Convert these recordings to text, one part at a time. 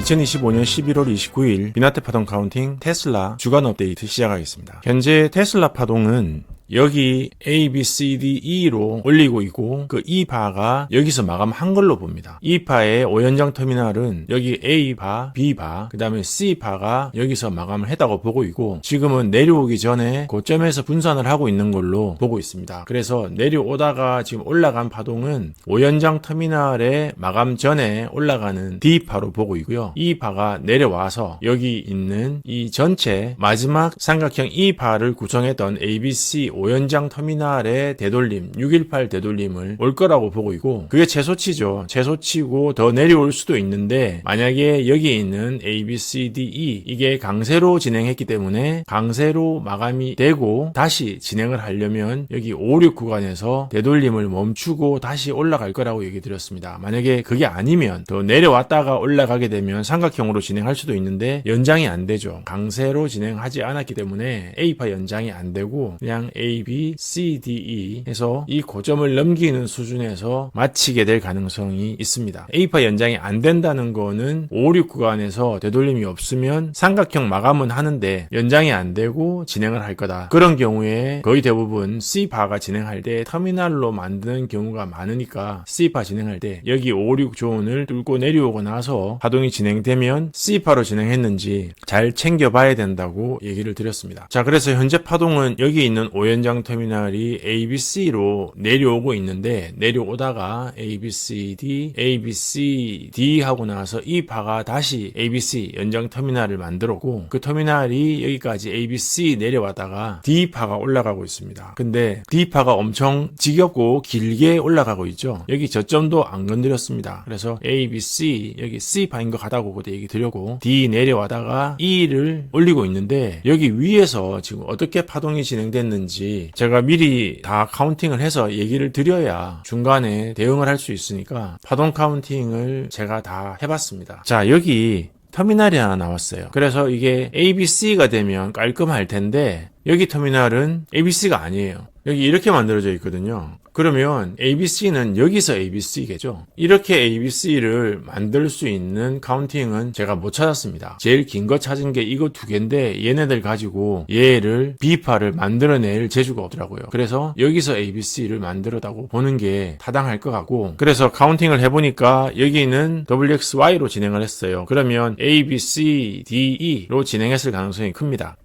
2025년 11월 29일 비나테 파동 카운팅 테슬라 주간 업데이트 시작하겠습니다. 현재 테슬라 파동은 여기 A, B, C, D, E로 올리고 있고 그 E 바가 여기서 마감한 걸로 봅니다. E 파의 오연장 터미널은 여기 A 바, B 바, 그 다음에 C 바가 여기서 마감을 했다고 보고 있고 지금은 내려오기 전에 고점에서 분산을 하고 있는 걸로 보고 있습니다. 그래서 내려오다가 지금 올라간 파동은 오연장 터미널의 마감 전에 올라가는 D 파로 보고 있고요. E 파가 내려와서 여기 있는 이 전체 마지막 삼각형 E 파를 구성했던 ABC 오연장 터미널의 되돌림 618 되돌림을 올 거라고 보고 있고 그게 최소치죠. 최소치고 더 내려올 수도 있는데 만약에 여기 있는 A, B, C, D, E 이게 강세로 진행했기 때문에 강세로 마감이 되고 다시 진행을 하려면 여기 5, 6 구간에서 되돌림을 멈추고 다시 올라갈 거라고 얘기 드렸습니다. 만약에 그게 아니면 더 내려왔다가 올라가게 되면 삼각형으로 진행할 수도 있는데 연장이 안 되죠. 강세로 진행하지 않았기 때문에 A파 연장이 안 되고 그냥 A, B, C, D, E 해서 이 고점을 넘기는 수준에서 마치게 될 가능성이 있습니다. A파 연장이 안 된다는 거는 5, 6 구간에서 되돌림이 없으면 삼각형 마감은 하는데 연장이 안 되고 진행을 할 거다. 그런 경우에 거의 대부분 C파가 진행할 때 터미널로 만드는 경우가 많으니까 C파 진행할 때 여기 5, 6 존을 뚫고 내려오고 나서 파동이 진행되면 C파로 진행했는지 잘 챙겨봐야 된다고 얘기를 드렸습니다. 자, 그래서 현재 파동은 여기 있는 오연 장 터미널이 ABC로 내려오고 있는데 내려오다가 ABCD, ABCD 하고 나서 이 파가 다시 ABC 연장 터미널을 만들었고 그 터미널이 여기까지 ABC 내려왔다가 D파가 올라가고 있습니다. 근데 D파가 엄청 지겹고 길게 올라가고 있죠. 여기 저점도 안 건드렸습니다. 그래서 ABC 여기 C파인 것 같다고 그때 얘기 드렸고 D 내려와다가 E를 올리고 있는데 여기 위에서 지금 어떻게 파동이 진행됐는지 제가 미리 다 카운팅을 해서 얘기를 드려야 중간에 대응을 할 수 있으니까 파동 카운팅을 제가 다 해봤습니다. 자 여기 터미널이 하나 나왔어요. 그래서 이게 ABC가 되면 깔끔할 텐데 여기 터미널은 ABC가 아니에요. 여기 이렇게 만들어져 있거든요. 그러면 ABC는 여기서 ABC겠죠. 이렇게 ABC를 만들 수 있는 카운팅은 제가 못 찾았습니다. 제일 긴 거 찾은 게 이거 두 개인데 얘네들 가지고 얘를 B파를 만들어낼 재주가 없더라고요. 그래서 여기서 ABC를 만들었다고 보는 게 타당할 것 같고 그래서 카운팅을 해보니까 여기는 WXY로 진행을 했어요. 그러면 A, B, C, D, E로 진행했을 가능성이 큽니다.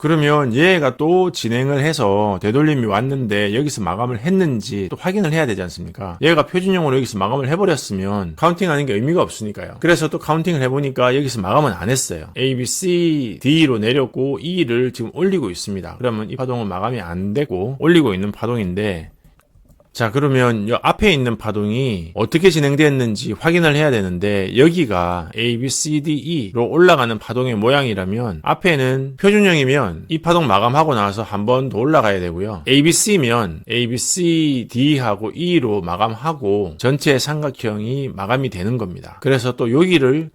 그러면 얘가 또 진행을 해서 되돌림이 왔는데 여기서 마감을 했는지 또 확인을 해야 되지 않습니까? 얘가 표준용으로 여기서 마감을 해버렸으면 카운팅하는 게 의미가 없으니까요. 그래서 또 카운팅을 해보니까 여기서 마감은 안 했어요. A, B, C, D로 내렸고 E를 지금 올리고 있습니다. 그러면 이 파동은 마감이 안 되고 올리고 있는 파동인데 자, 그러면 이 앞에 있는 파동이 어떻게 진행됐는지 확인을 해야 되는데 여기가 A, B, C, D, E로 올라가는 파동의 모양이라면 앞에는 표준형이면 이 파동 마감하고 나서 한 번 더 올라가야 되고요. A, B, C면 A, B, C, D하고 E로 마감하고 전체 삼각형이 마감이 되는 겁니다. 그래서 또 여기를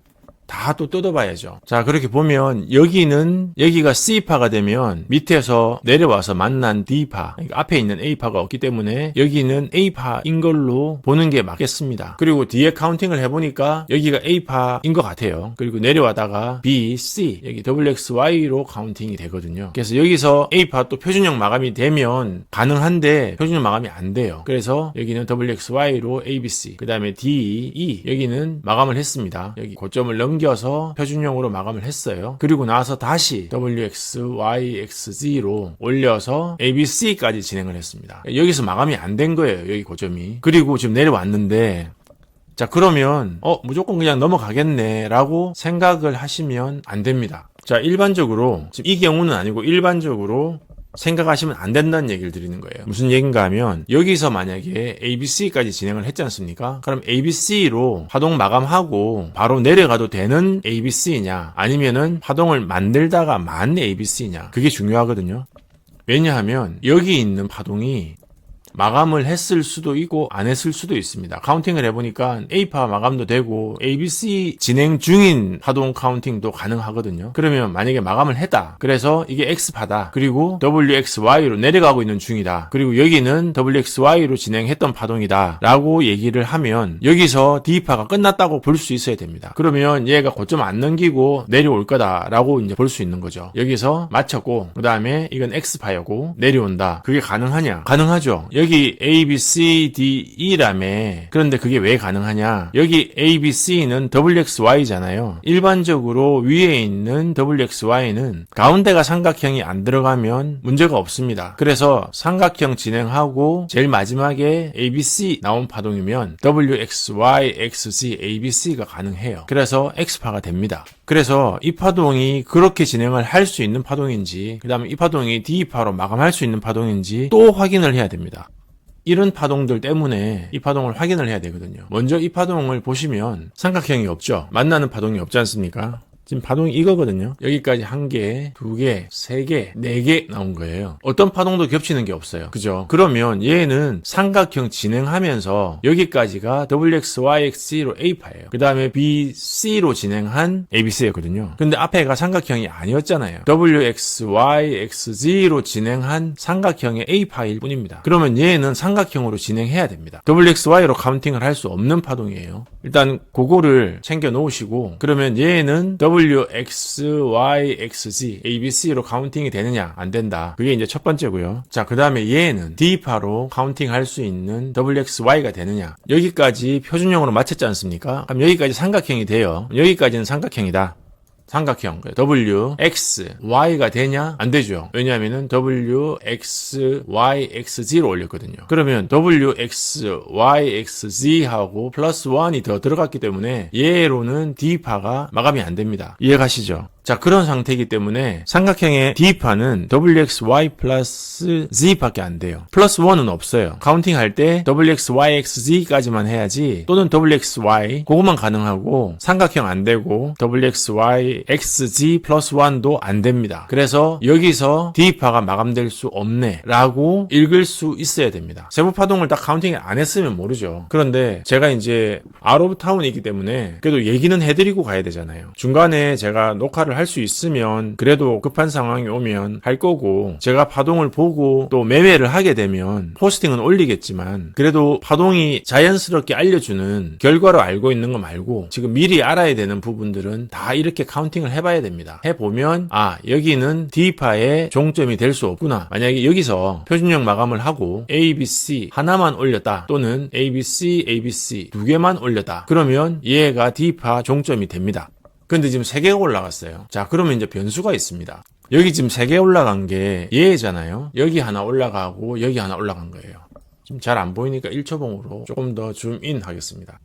다 또 뜯어봐야죠. 자, 그렇게 보면 여기는 여기가 C파가 되면 밑에서 내려와서 만난 D파, 그러니까 앞에 있는 A파가 없기 때문에 여기는 A파인 걸로 보는 게 맞겠습니다. 그리고 뒤에 카운팅을 해보니까 여기가 A파인 것 같아요. 그리고 내려와다가 B, C, 여기 WXY로 카운팅이 되거든요. 그래서 여기서 A파 또 표준형 마감이 되면 가능한데 표준형 마감이 안 돼요. 그래서 여기는 WXY로 ABC, 그 다음에 D, E, 여기는 마감을 했습니다. 여기 고점을 넘 겨서 표준형으로 마감을 했어요. 그리고 나서 다시 WX, Y, XZ로 올려서 ABC까지 진행을 했습니다. 여기서 마감이 안 된 거예요. 여기 고점이. 그리고 지금 내려왔는데 자, 그러면, 어, 무조건 그냥 넘어가겠네, 라고 생각을 하시면 안 됩니다. 자, 일반적으로, 지금 이 경우는 아니고 일반적으로 생각하시면 안 된다는 얘기를 드리는 거예요. 무슨 얘기인가 하면 여기서 만약에 ABC까지 진행을 했지 않습니까? 그럼 ABC로 파동 마감하고 바로 내려가도 되는 ABC냐 아니면은 파동을 만들다가 만 ABC냐 그게 중요하거든요. 왜냐하면 여기 있는 파동이 마감을 했을 수도 있고 안 했을 수도 있습니다. 카운팅을 해보니까 A파 마감도 되고 ABC 진행 중인 파동 카운팅도 가능하거든요. 그러면 만약에 마감을 했다. 그래서 이게 X파다. 그리고 WXY로 내려가고 있는 중이다. 그리고 여기는 WXY로 진행했던 파동이다. 라고 얘기를 하면 여기서 D파가 끝났다고 볼 수 있어야 됩니다. 그러면 얘가 고점 안 넘기고 내려올 거다라고 이제 볼 수 있는 거죠. 여기서 마쳤고 그 다음에 이건 X파였고 내려온다. 그게 가능하냐? 가능하죠. 여기 A, B, C, D, E라며 그런데 그게 왜 가능하냐? 여기 A, B, C는 WXY잖아요. 일반적으로 위에 있는 WXY는 가운데가 삼각형이 안 들어가면 문제가 없습니다. 그래서 삼각형 진행하고 제일 마지막에 ABC 나온 파동이면 WXY, XZ, ABC가 가능해요. 그래서 X파가 됩니다. 그래서 이 파동이 그렇게 진행을 할 수 있는 파동인지, 그 다음에 이 파동이 D파로 마감할 수 있는 파동인지 또 확인을 해야 됩니다. 이런 파동들 때문에 이 파동을 확인을 해야 되거든요. 먼저 이 파동을 보시면 삼각형이 없죠. 만나는 파동이 없지 않습니까? 지금 파동이 이거거든요. 여기까지 한 개, 두 개, 세 개, 네 개 나온 거예요. 어떤 파동도 겹치는 게 없어요. 그죠? 그러면 얘는 삼각형 진행하면서 여기까지가 WXYX로 A파예요. 그 다음에 BC로 진행한 ABC였거든요. 근데 앞에가 삼각형이 아니었잖아요. WXYXZ로 진행한 삼각형의 A파일 뿐입니다. 그러면 얘는 삼각형으로 진행해야 됩니다. WXY로 카운팅을 할 수 없는 파동이에요. 일단 그거를 챙겨 놓으시고 그러면 얘는 W, X, Y, X, Z, A, B, C로 카운팅이 되느냐? 안 된다. 그게 이제 첫 번째고요. 자, 그 다음에 얘는 D파로 카운팅 할 수 있는 W, X, Y가 되느냐? 여기까지 표준형으로 맞췄지 않습니까? 그럼 여기까지 삼각형이 돼요. 여기까지는 삼각형이다. 삼각형 W, X, Y가 되냐? 안 되죠. 왜냐하면은 W, X, Y, X, Z로 올렸거든요. 그러면 W, X, Y, X, Z하고 플러스 1이 더 들어갔기 때문에 얘로는 D파가 마감이 안 됩니다. 이해가시죠? 자, 그런 상태이기 때문에 삼각형의 D파는 WXY 플러스 Z밖에 안 돼요. 플러스 1은 없어요. 카운팅 할 때 WXYXZ까지만 해야지 또는 WXY 그것만 가능하고 삼각형 안 되고 WXYXZ 플러스 1도 안 됩니다. 그래서 여기서 D파가 마감될 수 없네 라고 읽을 수 있어야 됩니다. 세부 파동을 딱 카운팅 안 했으면 모르죠. 그런데 제가 이제 아웃 오브 타운이기 때문에 그래도 얘기는 해드리고 가야 되잖아요. 중간에 제가 녹화를 할 수 있으면 그래도 급한 상황이 오면 할 거고 제가 파동을 보고 또 매매를 하게 되면 포스팅은 올리겠지만 그래도 파동이 자연스럽게 알려주는 결과로 알고 있는 거 말고 지금 미리 알아야 되는 부분들은 다 이렇게 카운팅을 해봐야 됩니다. 해보면 아 여기는 D파의 종점이 될 수 없구나. 만약에 여기서 표준형 마감을 하고 A, B, C 하나만 올렸다 또는 A, B, C, A, B, C 두 개만 올렸다. 그러면 얘가 D파 종점이 됩니다. 근데 지금 3개가 올라갔어요. 자, 그러면 이제 변수가 있습니다. 여기 지금 3개 올라간 게 얘잖아요. 여기 하나 올라가고 여기 하나 올라간 거예요. 지금 잘 안 보이니까 1초봉으로 조금 더 줌인 하겠습니다.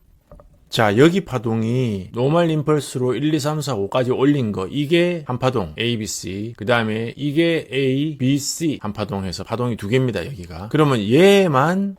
자, 여기 파동이 노멀 임펄스로 1, 2, 3, 4, 5까지 올린 거 이게 한 파동 A, B, C 그 다음에 이게 A, B, C 한 파동 해서 파동이 두 개입니다 여기가 그러면 얘만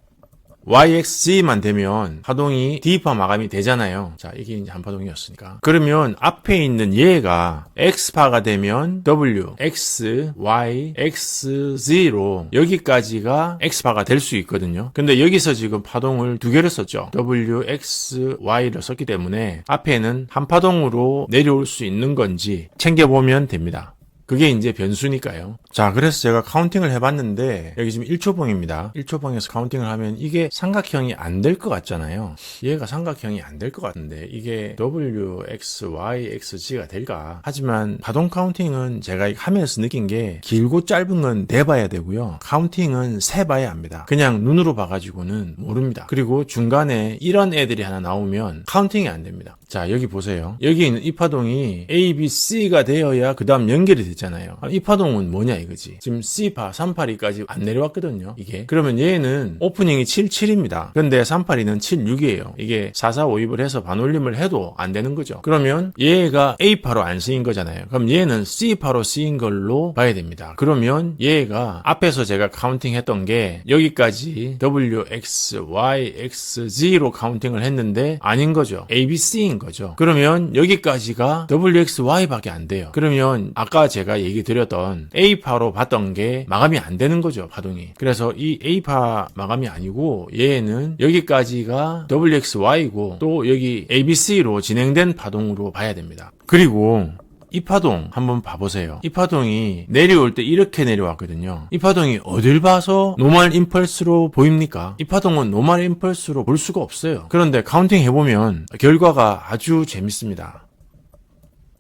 YXG만 되면 파동이 D파 마감이 되잖아요. 자, 이게 이제 한 파동이었으니까. 그러면 앞에 있는 얘가 X파가 되면 W, X, Y, XZ로 여기까지가 X파가 될 수 있거든요. 근데 여기서 지금 파동을 두 개를 썼죠. W, X, Y를 썼기 때문에 앞에는 한 파동으로 내려올 수 있는 건지 챙겨보면 됩니다. 그게 이제 변수니까요. 자, 그래서 제가 카운팅을 해봤는데, 여기 지금 1초봉입니다. 1초봉에서 카운팅을 하면 이게 삼각형이 안 될 것 같잖아요. 얘가 삼각형이 안 될 것 같은데, 이게 W, X, Y, X, G가 될까? 하지만, 파동 카운팅은 제가 하면서 느낀 게, 길고 짧은 건 내봐야 되고요. 카운팅은 세봐야 합니다. 그냥 눈으로 봐가지고는 모릅니다. 그리고 중간에 이런 애들이 하나 나오면, 카운팅이 안 됩니다. 자, 여기 보세요. 여기 있는 이 파동이 A, B, C가 되어야 그 다음 연결이 되 잖아요. 아, 이 파동은 뭐냐 이거지. 지금 C파, 382까지 안 내려왔거든요. 이게. 그러면 얘는 오프닝이 77입니다. 근데 382는 76이에요. 이게 4452을 해서 반올림을 해도 안 되는 거죠. 그러면 얘가 A파로 안 쓰인 거잖아요. 그럼 얘는 C파로 쓰인 걸로 봐야 됩니다. 그러면 얘가 앞에서 제가 카운팅 했던 게 여기까지 W, X, Y, X, Z로 카운팅을 했는데 아닌 거죠. A, B, C인 거죠. 그러면 여기까지가 WXY밖에 안 돼요. 그러면 아까 제가 제가 얘기 드렸던 A파로 봤던 게 마감이 안 되는 거죠, 파동이. 그래서 이 A파 마감이 아니고 얘는 여기까지가 WXY고 또 여기 ABC로 진행된 파동으로 봐야 됩니다. 그리고 이 파동 한번 봐보세요. 이 파동이 내려올 때 이렇게 내려왔거든요. 이 파동이 어딜 봐서 노멀 임펄스로 보입니까? 이 파동은 노멀 임펄스로 볼 수가 없어요. 그런데 카운팅 해보면 결과가 아주 재밌습니다.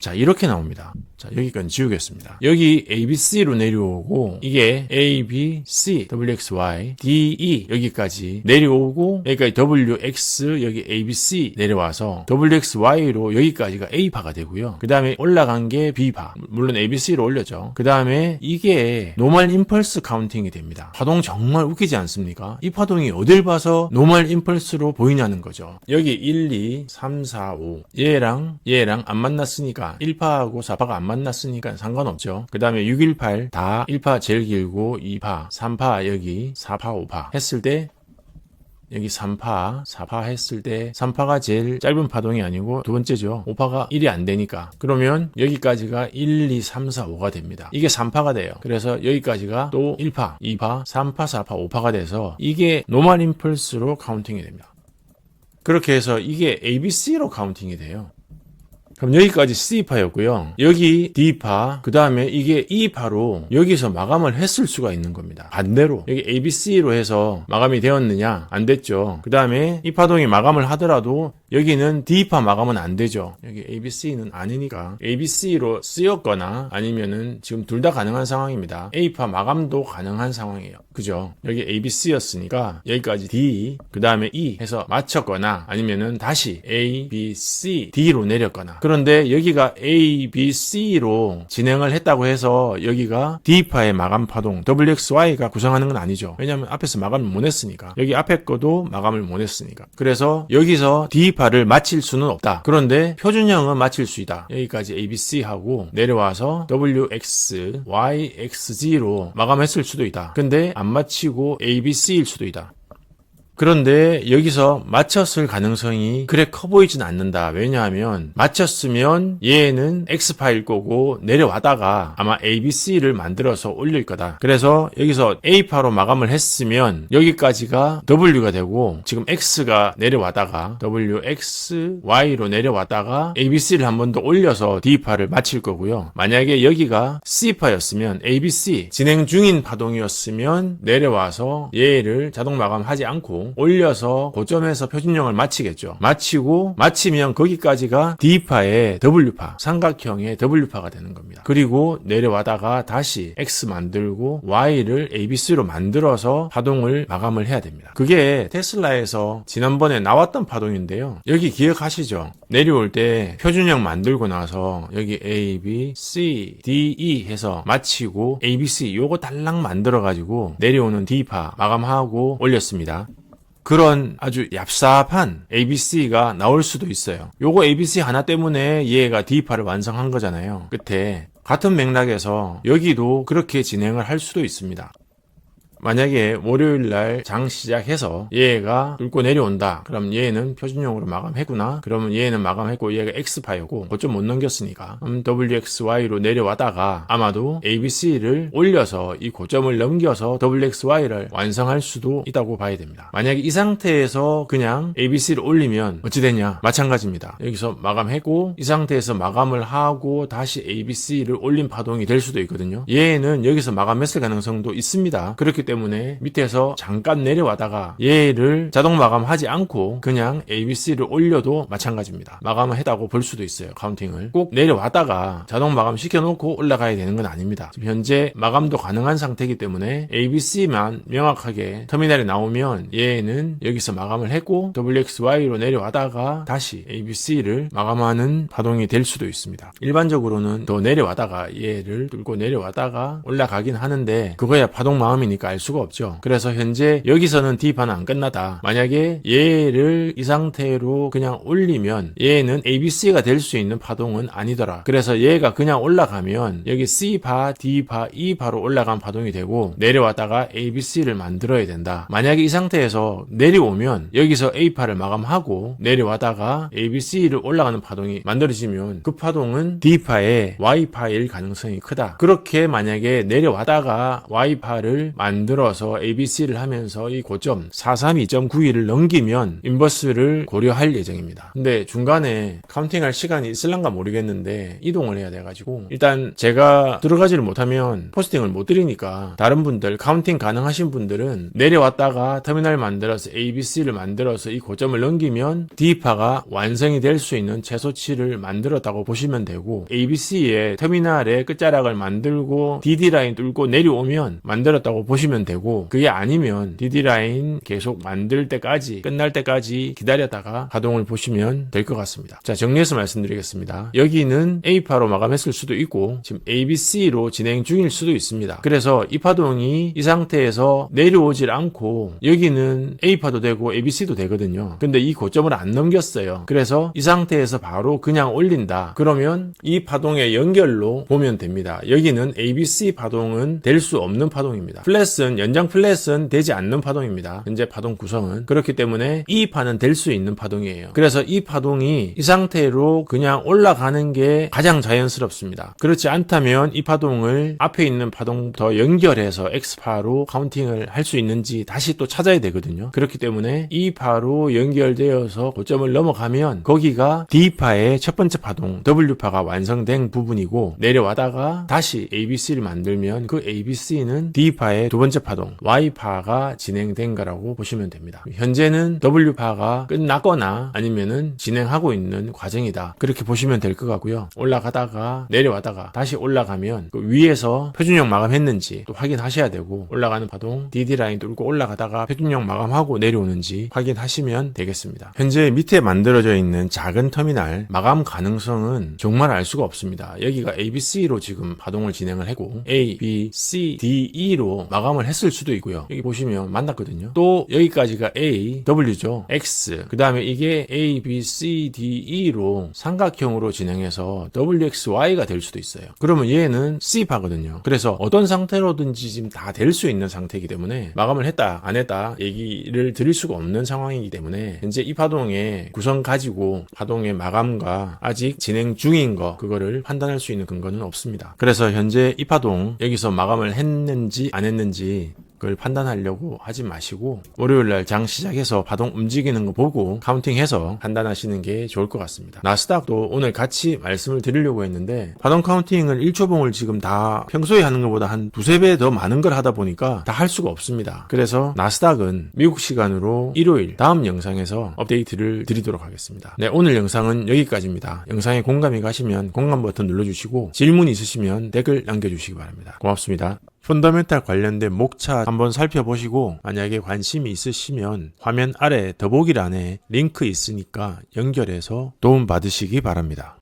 자, 이렇게 나옵니다. 자, 여기까지 지우겠습니다. 여기 ABC로 내려오고, 이게 A, B, C, WXY, D, E, 여기까지 내려오고, 여기까지 WX, 여기 ABC 내려와서, WXY로 여기까지가 A파가 되고요. 그 다음에 올라간 게 B파. 물론 ABC로 올렸죠. 그 다음에 이게 노멀 임펄스 카운팅이 됩니다. 파동 정말 웃기지 않습니까? 이 파동이 어딜 봐서 노멀 임펄스로 보이냐는 거죠. 여기 1, 2, 3, 4, 5. 얘랑 얘랑 안 만났으니까 1파하고 4파가 안 만났으니까 상관없죠. 그 다음에 6, 1, 8 다 1파 제일 길고 2파, 3파 여기 4파, 5파 했을 때 여기 3파, 4파 했을 때 3파가 제일 짧은 파동이 아니고 두 번째죠. 5파가 1이 안 되니까. 그러면 여기까지가 1, 2, 3, 4, 5가 됩니다. 이게 3파가 돼요. 그래서 여기까지가 또 1파, 2파, 3파, 4파, 5파가 돼서 이게 노멀 임펄스로 카운팅이 됩니다. 그렇게 해서 이게 ABC로 카운팅이 돼요. 그럼 여기까지 C파였고요. 여기 D파, 그 다음에 이게 E파로 여기서 마감을 했을 수가 있는 겁니다. 반대로 여기 ABC로 해서 마감이 되었느냐? 안 됐죠. 그 다음에 이 파동이 마감을 하더라도 여기는 D파 마감은 안 되죠. 여기 ABC는 아니니까 ABC로 쓰였거나 아니면은 지금 둘 다 가능한 상황입니다. A파 마감도 가능한 상황이에요. 그죠? 여기 ABC였으니까 여기까지 D, 그 다음에 E 해서 맞췄거나 아니면은 다시 A, B, C, D로 내렸거나 그런데 여기가 A, B, C로 진행을 했다고 해서 여기가 D파의 마감 파동 WXY가 구성하는 건 아니죠. 왜냐하면 앞에서 마감을 못 했으니까 여기 앞에 거도 마감을 못 했으니까 그래서 여기서 D 파를 맞힐 수는 없다. 그런데 표준형은 맞힐 수 있다. 여기까지 ABC 하고 내려와서 WX, Y, XG로 마감했을 수도 있다. 근데 안 맞히고 ABC일 수도 있다. 그런데 여기서 맞췄을 가능성이 그래 커 보이진 않는다. 왜냐하면 맞췄으면 얘는 X파일 거고 내려와다가 아마 ABC를 만들어서 올릴 거다. 그래서 여기서 A파로 마감을 했으면 여기까지가 W가 되고 지금 X가 내려와다가 WX, Y로 내려왔다가 ABC를 한 번 더 올려서 D파를 맞힐 거고요. 만약에 여기가 C파였으면 ABC 진행 중인 파동이었으면 내려와서 얘를 자동 마감하지 않고 올려서 고점에서 표준형을 마치겠죠. 마치고 마치면 거기까지가 D파의 W파, 삼각형의 W파가 되는 겁니다. 그리고 내려와다가 다시 X 만들고 Y를 ABC로 만들어서 파동을 마감을 해야 됩니다. 그게 테슬라에서 지난번에 나왔던 파동인데요. 여기 기억하시죠? 내려올 때 표준형 만들고 나서 여기 A, B, C, D, E 해서 마치고 ABC 요거 달랑 만들어 가지고 내려오는 D파 마감하고 올렸습니다. 그런 아주 얍삽한 ABC가 나올 수도 있어요. 요거 ABC 하나 때문에 얘가 D파를 완성한 거잖아요. 끝에 같은 맥락에서 여기도 그렇게 진행을 할 수도 있습니다. 만약에 월요일 날 장 시작해서 얘가 뚫고 내려온다. 그럼 얘는 표준형으로 마감했구나. 그러면 얘는 마감했고 얘가 X파이고 고점 못 넘겼으니까 WXY로 내려왔다가 아마도 ABC를 올려서 이 고점을 넘겨서 WXY를 완성할 수도 있다고 봐야 됩니다. 만약에 이 상태에서 그냥 ABC를 올리면 어찌 되냐? 마찬가지입니다. 여기서 마감했고 이 상태에서 마감을 하고 다시 ABC를 올린 파동이 될 수도 있거든요. 얘는 여기서 마감했을 가능성도 있습니다. 그렇기 때문에 밑에서 잠깐 내려와다가 얘를 자동 마감하지 않고 그냥 ABC를 올려도 마찬가지입니다. 마감을 했다고 볼 수도 있어요. 카운팅을. 꼭 내려왔다가 자동 마감 시켜놓고 올라가야 되는 건 아닙니다. 현재 마감도 가능한 상태이기 때문에 ABC만 명확하게 터미널에 나오면 얘는 여기서 마감을 했고 WXY로 내려와다가 다시 ABC를 마감하는 파동이 될 수도 있습니다. 일반적으로는 더 내려와다가 얘를 뚫고 내려와다가 올라가긴 하는데 그거야 파동 마음이니까 알 수가 없죠. 그래서 현재 여기서는 D파는 안 끝나다. 만약에 얘를 이 상태로 그냥 올리면 얘는 ABC가 될 수 있는 파동은 아니더라. 그래서 얘가 그냥 올라가면 여기 C파, D파, E파로 올라간 파동이 되고 내려왔다가 ABC를 만들어야 된다. 만약에 이 상태에서 내려오면 여기서 A파를 마감하고 내려와다가 ABC를 올라가는 파동이 만들어지면 그 파동은 D파의 Y파일 가능성이 크다. 그렇게 만약에 내려와다가 Y파를 만들 어서 ABC를 하면서 이 고점 432.91을 넘기면 인버스를 고려할 예정입니다. 근데 중간에 카운팅할 시간이 있을란가 모르겠는데 이동을 해야 돼가지고 일단 제가 들어가지를 못하면 포스팅을 못 드리니까 다른 분들 카운팅 가능하신 분들은 내려왔다가 터미널 만들어서 ABC를 만들어서 이 고점을 넘기면 D파가 완성이 될 수 있는 최소치를 만들었다고 보시면 되고 ABC의 터미널의 끝자락을 만들고 DD 라인 뚫고 내려오면 만들었다고 보시면 되고 그게 아니면 DD 라인 계속 만들 때까지 끝날 때까지 기다렸다가 가동을 보시면 될 것 같습니다. 자 정리해서 말씀드리겠습니다. 여기는 A파로 마감했을 수도 있고 지금 ABC로 진행 중일 수도 있습니다. 그래서 이 파동이 이 상태에서 내려오질 않고 여기는 A파도 되고 ABC도 되거든요. 근데 이 고점을 안 넘겼어요. 그래서 이 상태에서 바로 그냥 올린다. 그러면 이 파동의 연결로 보면 됩니다. 여기는 ABC 파동은 될 수 없는 파동입니다. 플랫은 연장 플랫은 되지 않는 파동입니다. 현재 파동 구성은 그렇기 때문에 이 파는 될 수 있는 파동이에요. 그래서 이 파동이 이 상태로 그냥 올라가는 게 가장 자연스럽습니다. 그렇지 않다면 이 파동을 앞에 있는 파동부터 연결해서 X파로 카운팅을 할 수 있는지 다시 또 찾아야 되거든요. 그렇기 때문에 이 파로 연결되어서 고점을 넘어가면 거기가 D파의 첫 번째 파동 W파가 완성된 부분이고 내려와다가 다시 ABC를 만들면 그 ABC는 D파의 두 번째 파동 Y파가 진행된 거라고 보시면 됩니다. 현재는 W파가 끝났거나 아니면은 진행하고 있는 과정이다. 그렇게 보시면 될 것 같고요. 올라가다가 내려와다가 다시 올라가면 그 위에서 표준형 마감했는지 또 확인하셔야 되고 올라가는 파동 DD 라인 뚫고 올라가다가 표준형 마감하고 내려오는지 확인하시면 되겠습니다. 현재 밑에 만들어져 있는 작은 터미널 마감 가능성은 정말 알 수가 없습니다. 여기가 ABC로 지금 파동을 진행을 하고 A, B, C, D, E로 마감을 했을 수도 있고요. 여기 보시면 만났거든요. 또 여기까지가 A, W죠. X. 그 다음에 이게 A, B, C, D, E로 삼각형으로 진행해서 WXY가 될 수도 있어요. 그러면 얘는 C파거든요. 그래서 어떤 상태로든지 지금 다 될 수 있는 상태이기 때문에 마감을 했다, 안 했다 얘기를 드릴 수가 없는 상황이기 때문에 현재 이 파동의 구성 가지고 파동의 마감과 아직 진행 중인 거 그거를 판단할 수 있는 근거는 없습니다. 그래서 현재 이 파동 여기서 마감을 했는지 안 했 그걸 판단하려고 하지 마시고 월요일 날 장 시작해서 파동 움직이는 거 보고 카운팅해서 판단하시는 게 좋을 것 같습니다. 나스닥도 오늘 같이 말씀을 드리려고 했는데 파동 카운팅을 1초봉을 지금 다 평소에 하는 것보다 한 두세 배 더 많은 걸 하다 보니까 다 할 수가 없습니다. 그래서 나스닥은 미국 시간으로 일요일 다음 영상에서 업데이트를 드리도록 하겠습니다. 네, 오늘 영상은 여기까지입니다. 영상에 공감이 가시면 공감 버튼 눌러주시고 질문 있으시면 댓글 남겨주시기 바랍니다. 고맙습니다. 펀더멘탈 관련된 목차 한번 살펴보시고 만약에 관심이 있으시면 화면 아래 더보기란에 링크 있으니까 연결해서 도움 받으시기 바랍니다.